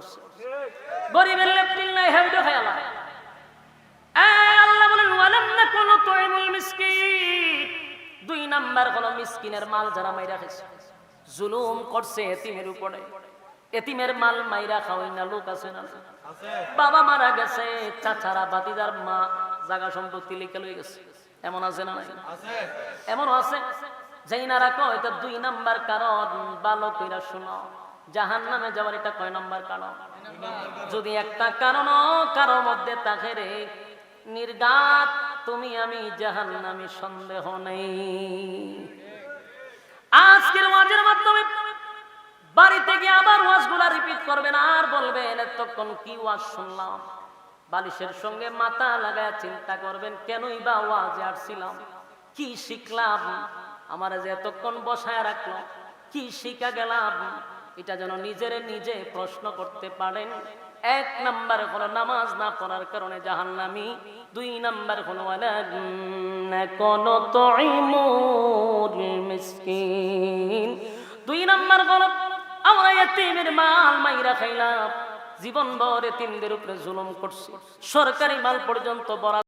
করছে। গরিবের নাই আল্লাহ। বলেন ওয়ালাম তুইমুল মিসকিন। দুই নাম্বার হলো মিসকিনের মাল যারা মাইরা খাইছে। জুলুম করছে এতিমের উপরে। এতিমের মাল মাইরা খাওয়াই না লোক আছে না বাবা মারা গেছে চাচারা বাতিদার মা জাগা সম্পত্তি লিখে লই গেছে। এমন আছে না এমন আছে। যেই না রাখো এটা দুই নাম্বার কারণ ভালো কইরা শুনো। জাহান নামে যাওয়ার এটা কয় নাম্বার কারণ? যদি একটা কারণ কারও মধ্যে তাকে রে নির্গাত, তুমি আমি জাহান নামে সন্দেহ নেই। আজকের ওয়াজের মাধ্যমে বাড়িতে গিয়ে আবার ওয়াজগুলা রিপিট করবেন আর বলবেন, এতক্ষণ কি ওয়াজ শুনলাম? বালিশের সঙ্গে মাথা লাগায় চিন্তা করবেন, কেনই বা ওয়াজে আসছিলাম? কি শিখলাম? আমার যে এতক্ষণ বসায় রাখলাম কি শিখা গেলাম? এটা যেন নিজের নিজে প্রশ্ন করতে পারেন। এক নাম্বার হলো নামাজ না পড়ার কারণে জাহান্নামি। দুই নাম্বার হলো কোন দুই নাম্বার হলো আমরা এতিমের মাল মাইরা খাইলাম। জীবন ভর তিনদের উপরে জুলুম করছি। সরকারি মাল পর্যন্ত বরাদ্দ